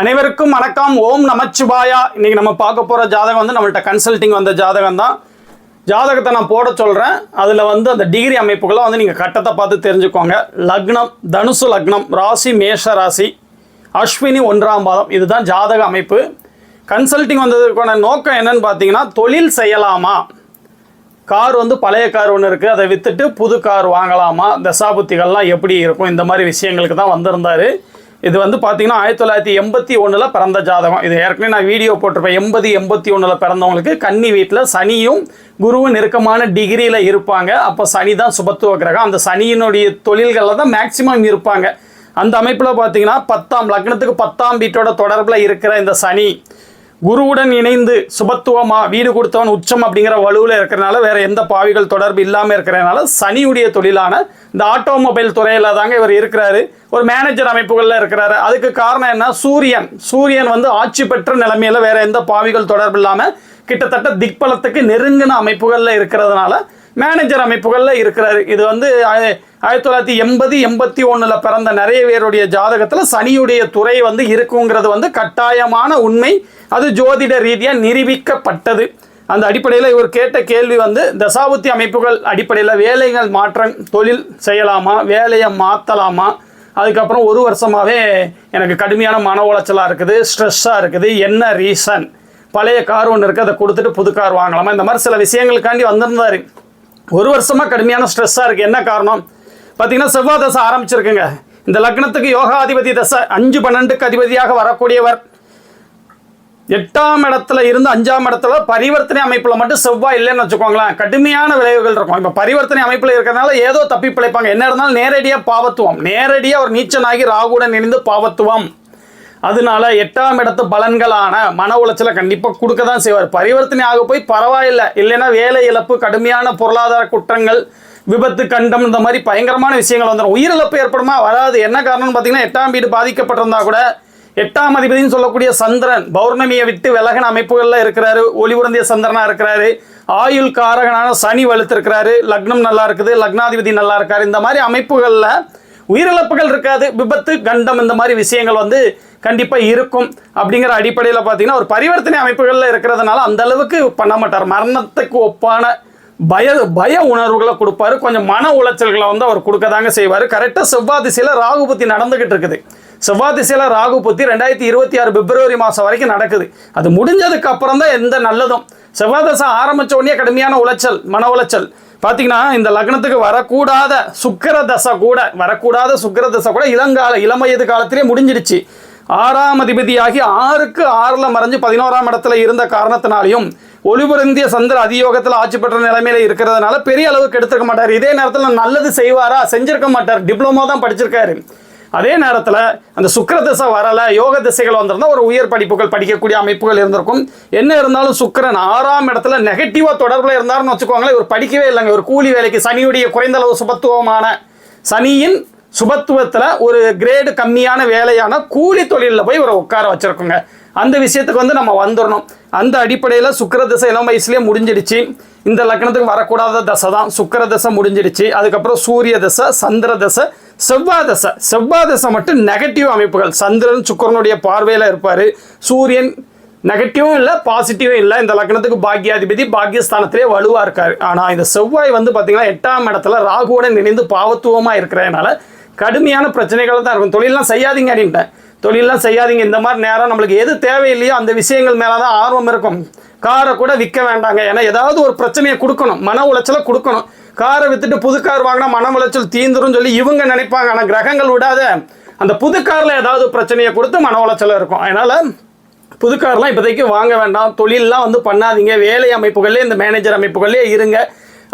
அனைவருக்கும் வணக்கம். ஓம் நமச்சிவாயா. இன்னைக்கு நம்ம பார்க்க போகிற ஜாதகம் வந்து நம்மள்ட்ட கன்சல்டிங் வந்த ஜாதகம் தான். ஜாதகத்தை நான் போட சொல்கிறேன் அதில் வந்து அந்த டிகிரி அமைப்புகளை வந்து நீங்கள் கட்டத்தை பார்த்து தெரிஞ்சுக்கோங்க. லக்னம் தனுசு லக்னம் ராசி மேஷ ராசி அஸ்வினி ஒன்றாம் பாதம். இதுதான் ஜாதக அமைப்பு. கன்சல்டிங் வந்ததுக்கான நோக்கம் என்னன்னு பார்த்தீங்கன்னா தொழில் செய்யலாமா? கார் வந்து பழைய கார் ஒன்று இருக்குது அதை விற்றுட்டு புது கார் வாங்கலாமா? தசாபுத்திகள்லாம் எப்படி இருக்கும்? இந்த மாதிரி விஷயங்களுக்கு தான் வந்திருந்தார். இது வந்து பார்த்தீங்கன்னா ஆயிரத்தி தொள்ளாயிரத்தி எண்பத்தி ஒன்றில் பிறந்த ஜாதகம். இது ஏற்கனவே நான் வீடியோ போட்டிருப்பேன். எண்பது எண்பத்தி ஒன்றில் பிறந்தவங்களுக்கு கன்னி வீட்டில் சனியும் குருவும் நெருக்கமான டிகிரியில் இருப்பாங்க. அப்போ சனி தான் சுபத்துவ கிரகம். அந்த சனியினுடைய தொழில்களில் தான் மேக்சிமம் இருப்பாங்க. அந்த அமைப்பில் பார்த்தீங்கன்னா பத்தாம் லக்னத்துக்கு பத்தாம் வீட்டோட தொடர்பில் இருக்கிற இந்த சனி குருவுடன் இணைந்து சுபத்துவமா வீடு கொடுத்தவன் உச்சம் அப்படிங்கிற வலுவில் இருக்கிறனால வேற எந்த பாவிகள் தொடர்பு இல்லாமல் இருக்கிறனால சனியுடைய தொழிலான இந்த ஆட்டோமொபைல் துறையில் தாங்க இவர் இருக்கிறாரு. ஒரு மேனேஜர் அமைப்புகளில் இருக்கிறாரு. அதுக்கு காரணம் என்ன? சூரியன். சூரியன் வந்து ஆட்சி பெற்ற நிலைமையில வேற எந்த பாவிகள் தொடர்பு இல்லாமல் கிட்டத்தட்ட திக்பலத்துக்கு நெருங்கின அமைப்புகளில் இருக்கிறதுனால மேனேஜர் அமைப்புகளில் இருக்கிறாரு. இது வந்து ஆயிரத்தி தொள்ளாயிரத்தி எண்பது எண்பத்தி ஒன்றில் பிறந்த நிறைய பேருடைய ஜாதகத்தில் சனியுடைய துறை வந்து இருக்குங்கிறது வந்து கட்டாயமான உண்மை. அது ஜோதிட ரீதியாக நிரூபிக்கப்பட்டது. அந்த அடிப்படையில் இவர் கேட்ட கேள்வி வந்து தசாபுத்தி அமைப்புகள் அடிப்படையில் வேலைகள் மாற்றம் தொழில் செய்யலாமா வேலையை மாற்றலாமா அதுக்கப்புறம் ஒரு வருஷமாகவே எனக்கு கடுமையான மன உளைச்சலாக இருக்குது ஸ்ட்ரெஸ்ஸாக இருக்குது என்ன ரீசன்? பழைய கார் ஒன்று இருக்குது அதை கொடுத்துட்டு புது கார் வாங்கலாமா? இந்த மாதிரி சில விஷயங்களுக்காண்டி வந்திருந்தாரு. ஒரு வருஷமாக கடுமையான ஸ்ட்ரெஸ்ஸாக இருக்குது என்ன காரணம்? பார்த்தீங்கன்னா செவ்வாய் தசை ஆரம்பிச்சிருக்குங்க. இந்த லக்னத்துக்கு யோகாதிபதி தசை அஞ்சு பன்னெண்டுக்கு அதிபதியாக வரக்கூடியவர். எட்டாம் இடத்துல இருந்து அஞ்சாம் இடத்துல பரிவர்த்தனை அமைப்பில் மட்டும் செவ்வாய் இல்லைன்னு வச்சுக்கோங்களேன். கடுமையான விளைவுகள் இருக்கும். இப்போ பரிவர்த்தனை அமைப்பில் இருக்கிறதுனால ஏதோ தப்பி பிழைப்பாங்க என்ன இருந்தாலும் நேரடியாக பாவத்துவம். நேரடியாக ஒரு நீச்சனாகி ராகுடன் இணைந்து பாவத்துவம். அதனால எட்டாம் இடத்து பலன்களான மன உளைச்சலை கண்டிப்பாக கொடுக்க தான் செய்வார். பரிவர்த்தனை ஆக போய் பரவாயில்லை. இல்லைன்னா வேலை இழப்பு கடுமையான பொருளாதார குற்றங்கள் விபத்து கண்டம் இந்த மாதிரி பயங்கரமான விஷயங்கள் வந்துடும் உயிரிழப்பு ஏற்படுமா? வராது. என்ன காரணம்னு பார்த்தீங்கன்னா எட்டாம் வீடு பாதிக்கப்பட்டிருந்தா கூட எட்டாம் அதிபதினு சொல்லக்கூடிய சந்திரன் பௌர்ணமியை விட்டு விலகின அமைப்புகளில் இருக்கிறாரு. ஒளிவுறந்திய சந்திரனா இருக்கிறாரு. ஆயுள் காரகனான சனி வலுத்திருக்கிறாரு. லக்னம் நல்லா இருக்குது. லக்னாதிபதி நல்லா இருக்காரு. இந்த மாதிரி அமைப்புகளில் உயிரிழப்புகள் இருக்காது. விபத்து கண்டம் இந்த மாதிரி விஷயங்கள் வந்து கண்டிப்பாக இருக்கும் அப்படிங்கிற அடிப்படையில் பார்த்தீங்கன்னா ஒரு பரிவர்த்தனை அமைப்புகளில் இருக்கிறதுனால அந்த அளவுக்கு பண்ண மாட்டார். மரணத்துக்கு ஒப்பான பய பய உணர்வுகளை கொடுப்பாரு. கொஞ்சம் மன உளைச்சல்களை வந்து அவர் கொடுக்க தாங்க செய்வார். கரெக்டாக செவ்வாய் திசையில் ராகு புத்தி இருக்குது. செவ்வாய் திசையில் ராகு புத்தி ரெண்டாயிரத்தி இருபத்தி ஆறு பிப்ரவரி மாதம் வரைக்கும் நடக்குது. அது முடிஞ்சதுக்கு அப்புறம் தான் எந்த நல்லதும். செவ்வாய் தசை ஆரம்பிச்ச உடனே கடுமையான உளைச்சல் மன உளைச்சல். பார்த்தீங்கன்னா இந்த லக்னத்துக்கு வரக்கூடாத சுக்கிர தசை கூட வரக்கூடாத சுக்கிர தசை கூட இளங்கால இளமயது காலத்திலே முடிஞ்சிடுச்சு. ஆறாம் அதிபதியாகி ஆறுக்கு ஆறில் மறைஞ்சு பதினோராம் இடத்துல இருந்த காரணத்தினாலையும் ஒளிபுரந்திய சந்திர அதியோகத்தில் ஆட்சி பெற்ற நிலைமையில இருக்கிறதுனால பெரிய அளவுக்கு எடுத்துக்க மாட்டார். இதே நேரத்தில் நல்லது செய்வாரா? செஞ்சிருக்க மாட்டார். டிப்ளமோ தான் படிச்சிருக்காரு. அதே நேரத்தில் அந்த சுக்கர திசை வரலை யோக திசைகள் வந்திருந்தா ஒரு உயர் படிப்புகள் படிக்கக்கூடிய அமைப்புகள் இருந்திருக்கும். என்ன இருந்தாலும் சுக்கரன் ஆறாம் இடத்துல நெகட்டிவாக தொடர்பில் இருந்தாருன்னு வச்சுக்கோங்களேன் இவர் படிக்கவே இல்லைங்க. ஒரு கூலி வேலைக்கு சனியுடைய குறைந்த அளவு சுபத்துவமான சனியின் சுபத்துவத்தில் ஒரு கிரேடு கம்மியான வேலையான கூலி தொழிலில் போய் இவரை உட்கார வச்சுருக்கோங்க. அந்த விஷயத்துக்கு வந்து நம்ம வந்துடணும் அந்த அடிப்படையில் சுக்கர திசை இளம் வயசுலேயே முடிஞ்சிடுச்சு. இந்த லக்னத்துக்கு வரக்கூடாத தசை தான். சுக்கர தசை முடிஞ்சிடுச்சு. அதுக்கப்புறம் சூரிய தசை சந்திர தசை செவ்வாய் தசை. செவ்வாய் தசை மட்டும் நெகட்டிவ் அமைப்புகள். சந்திரன் சுக்கரனுடைய பார்வையில் இருப்பார். சூரியன் நெகட்டிவும் இல்லை பாசிட்டிவும் இல்லை. இந்த லக்னத்துக்கு பாக்கியாதிபதி பாக்கியஸ்தானத்திலே வலுவாக இருக்கார். ஆனால் இந்த செவ்வாய் வந்து பார்த்தீங்கன்னா எட்டாம் இடத்துல ராகுவுடன் இணைந்து பாவத்துவமாக இருக்கிறதுனால கடுமையான பிரச்சனைகள் தான் இருக்கும். தொழிலெலாம் செய்யாதீங்க அப்படின்ட்டேன் தொழிலெலாம் செய்யாதீங்க. இந்த மாதிரி நேரம் நம்மளுக்கு எது தேவையில்லையோ அந்த விஷயங்கள் மேலே தான் ஆர்வம் இருக்கும். காரை கூட விற்க வேண்டாங்க. ஏன்னா ஏதாவது ஒரு பிரச்சனையை கொடுக்கணும். மன உளைச்சலை கொடுக்கணும். காரை விற்றுட்டு புது கார் வாங்கினா மன உளைச்சல் தீந்துரும் சொல்லி இவங்க நினைப்பாங்க. ஆனால் கிரகங்கள் விடாத அந்த புது காரில் ஏதாவது பிரச்சனையை கொடுத்து மன உளைச்சல் இருக்கும். அதனால் புது கார்லாம் இப்போதைக்கு வாங்க வேண்டாம். தொழிலெலாம் வந்து பண்ணாதீங்க. வேலை அமைப்புகளே இந்த மேனேஜர் அமைப்புகளே இருங்க.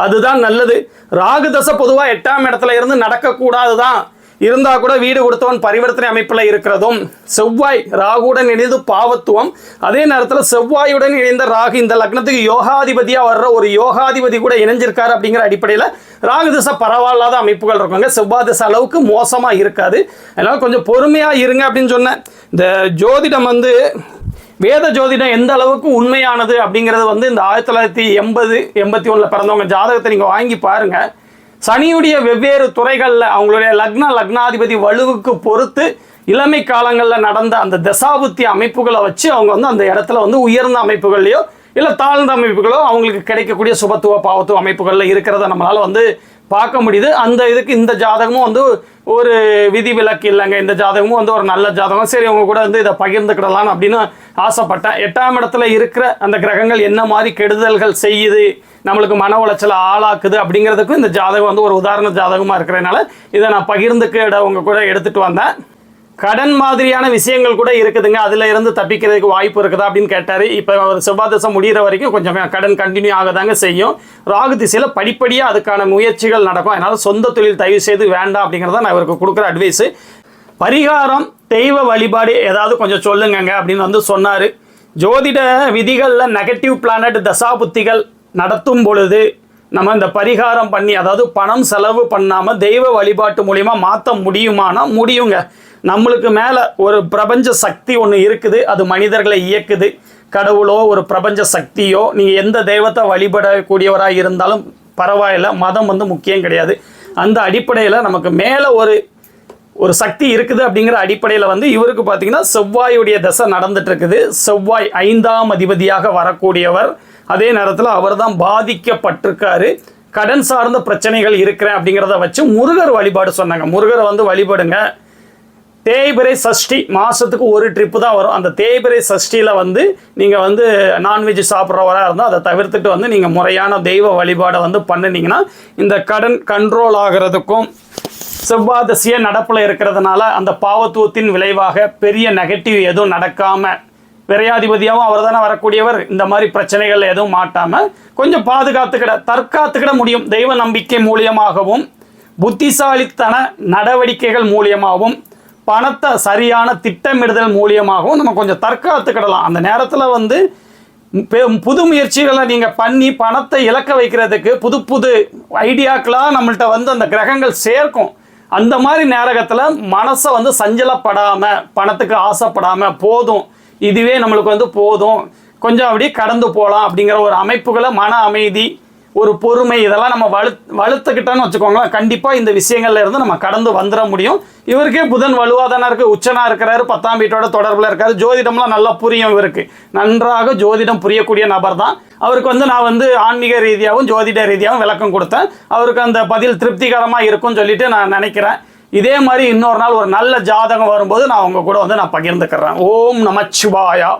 அதுதான் நல்லது. ராகு தசை பொதுவாக எட்டாம் இடத்துல இருந்து நடக்கக்கூடாது தான் இருந்தால் கூட வீடு கொடுத்தவன் பரிவர்த்தனை அமைப்பில் இருக்கிறதும் செவ்வாய் ராகுடன் இணைந்து பாவத்துவம் அதே நேரத்தில் செவ்வாயுடன் இணைந்த ராகு இந்த லக்னத்துக்கு யோகாதிபதியாக வர்ற ஒரு யோகாதிபதி கூட இணைஞ்சிருக்காரு அப்படிங்கிற அடிப்படையில் ராகு திசை பரவாயில்லாத அமைப்புகள் இருக்குங்க. செவ்வாய் திசை அளவுக்கு மோசமாக இருக்காது. அதனால் கொஞ்சம் பொறுமையாக இருங்க அப்படின்னு சொன்னேன். இந்த ஜோதிடம் வந்து வேத ஜோதிடம் எந்த அளவுக்கு உண்மையானது அப்படிங்கிறது வந்து இந்த ஆயிரத்தி தொள்ளாயிரத்தி எண்பது எண்பத்தி ஒன்றில் பிறந்தவங்க ஜாதகத்தை நீங்கள் வாங்கி பாருங்கள் சனியுடைய வெவ்வேறு துறைகளில் அவங்களுடைய லக்ன லக்னாதிபதி வலுவுக்கு பொறுத்து இளமை காலங்களில் நடந்த அந்த தசாபுத்தி அமைப்புகளை வச்சு அவங்க வந்து அந்த இடத்துல வந்து உயர்ந்த அமைப்புகள்லையோ இல்லை தாழ்ந்த அமைப்புகளோ அவங்களுக்கு கிடைக்கக்கூடிய சுபத்துவ பாவத்துவ அமைப்புகளில் இருக்கிறத நம்மளால் வந்து பார்க்க முடியுது. அந்த இதுக்கு இந்த ஜாதகமும் வந்து ஒரு விதிவிலக்கு இல்லைங்க. இந்த ஜாதகமும் வந்து ஒரு நல்ல ஜாதகம். சரி அவங்க கூட வந்து இதை பகிர்ந்துக்கிடலாம் அப்படின்னு ஆசைப்பட்டேன். எட்டாம் இடத்துல இருக்கிற அந்த கிரகங்கள் என்ன மாதிரி கெடுதல்கள் செய்யுது? நம்மளுக்கு மன உளைச்சலை ஆளாக்குது அப்படிங்கிறதுக்கும் இந்த ஜாதகம் வந்து ஒரு உதாரண ஜாதகமாக இருக்கிறதுனால இதை நான் பகிர்ந்துக்கிட உங்க கூட எடுத்துகிட்டு வந்தேன். கடன் மாதிரியான விஷயங்கள் கூட இருக்குதுங்க. அதில் இருந்து தப்பிக்கிறதுக்கு வாய்ப்பு இருக்குதா அப்படின்னு கேட்டார். இப்போ அவர் செவ்வாய் தசை முடிகிற வரைக்கும் கொஞ்சம் கடன் கண்டினியூ ஆகதாங்க செய்யும். ராகு திசையில் படிப்படியாக அதுக்கான முயற்சிகள் நடக்கும். அதனால் சொந்த தொழில் தயவு செய்து வேண்டாம் அப்படிங்கிறத நான் இவருக்கு கொடுக்குற அட்வைஸு பரிகாரம் தெய்வ வழிபாடு ஏதாவது கொஞ்சம் சொல்லுங்கங்க அப்படின்னு வந்து சொன்னார். ஜோதிட விதிகளில் நெகட்டிவ் பிளானட் தசாபுத்திகள் நடத்தும் பொழுது நம்ம இந்த பரிகாரம் பண்ணி அதாவது பணம் செலவு பண்ணாமல் தெய்வ வழிபாட்டு மூலிமா மாற்ற முடியுமானா முடியுங்க. நம்மளுக்கு மேலே ஒரு பிரபஞ்ச சக்தி ஒன்று இருக்குது அது மனிதர்களை இயக்குது. கடவுளோ ஒரு பிரபஞ்ச சக்தியோ நீங்கள் எந்த தெய்வத்தை வழிபடக்கூடியவராக இருந்தாலும் பரவாயில்ல மதம் வந்து முக்கியம் கிடையாது. அந்த அடிப்படையில் நமக்கு மேலே ஒரு ஒரு சக்தி இருக்குது அப்படிங்கிற அடிப்படையில் வந்து இவருக்கு பார்த்தீங்கன்னா செவ்வாயுடைய தசை நடந்துட்டு இருக்குது. செவ்வாய் ஐந்தாம் அதிபதியாக வரக்கூடியவர். அதே நேரத்தில் அவர் தான் பாதிக்கப்பட்டிருக்காரு. கடன் சார்ந்த பிரச்சனைகள் இருக்கிறேன் அப்படிங்கிறத வச்சு முருகர் வழிபாடு சொன்னாங்க. முருகரை வந்து வழிபடுங்க. தேய்பிரை சஷ்டி மாதத்துக்கு ஒரு ட்ரிப்பு தான் வரும். அந்த தேய்பிரை சஷ்டியில் வந்து நீங்கள் வந்து நான்வெஜ் சாப்பிட்றவராக இருந்தால் அதை தவிர்த்துட்டு வந்து நீங்கள் முறையான தெய்வ வழிபாடை வந்து பண்ணினீங்கன்னா இந்த கடன் கண்ட்ரோல் ஆகிறதுக்கும் செவ்வாதசிய நடப்பில் இருக்கிறதுனால அந்த பாவத்துவத்தின் விளைவாக பெரிய நெகட்டிவ் எதுவும் நடக்காமல் விரையாதிபதியாகவும் அவர் தானே வரக்கூடியவர். இந்த மாதிரி பிரச்சனைகள் எதுவும் மாட்டாமல் கொஞ்சம் பாதுகாத்துக்கிட தற்காத்துக்கிட முடியும். தெய்வ நம்பிக்கை மூலியமாகவும் புத்திசாலித்தன நடவடிக்கைகள் மூலியமாகவும் பணத்தை சரியான திட்டமிடுதல் மூலியமாகவும் நம்ம கொஞ்சம் தற்காத்துக்கிடலாம். அந்த நேரத்தில் வந்து பெ- புது முயற்சிகளை நீங்கள் பண்ணி பணத்தை இழக்க வைக்கிறதுக்கு புது புது ஐடியாக்களாக நம்மள்ட்ட வந்து அந்த கிரகங்கள் சேர்க்கும். அந்த மாதிரி நேரகத்தில் மனசை வந்து சஞ்சலப்படாமல் பணத்துக்கு ஆசைப்படாமல் போதும். இதுவே நம்மளுக்கு வந்து போதும். கொஞ்சம் அப்படியே கடந்து போகலாம் அப்படிங்கிற ஒரு அமைப்புகளை மன அமைதி ஒரு பொறுமை இதெல்லாம் நம்ம வலு வலுத்துக்கிட்டோன்னு வச்சுக்கோங்களேன். கண்டிப்பாக இந்த விஷயங்கள்ல இருந்து நம்ம கடந்து வந்துட முடியும். இவருக்கே புதன் வலுவாதானா இருக்குது உச்சனா இருக்கிறாரு பத்தாம் வீட்டோட தொடர்பில் இருக்காரு. ஜோதிடம்லாம் நல்லா புரியும் இவருக்கு. நன்றாக ஜோதிடம் புரியக்கூடிய நபர் தான். அவருக்கு வந்து நான் வந்து ஆன்மீக ரீதியாகவும் ஜோதிட ரீதியாகவும் விளக்கம் கொடுத்தேன். அவருக்கு அந்த பதில் திருப்திகரமாக இருக்கும்னு சொல்லிட்டு நான் நினைக்கிறேன். இதே மாதிரி இன்னொரு நாள் ஒரு நல்ல ஜாதகம் வரும்போது நான் உங்க கூட வந்து நான் பகிர்ந்துக்கிறேன். ஓம் நமச்சிவாயா.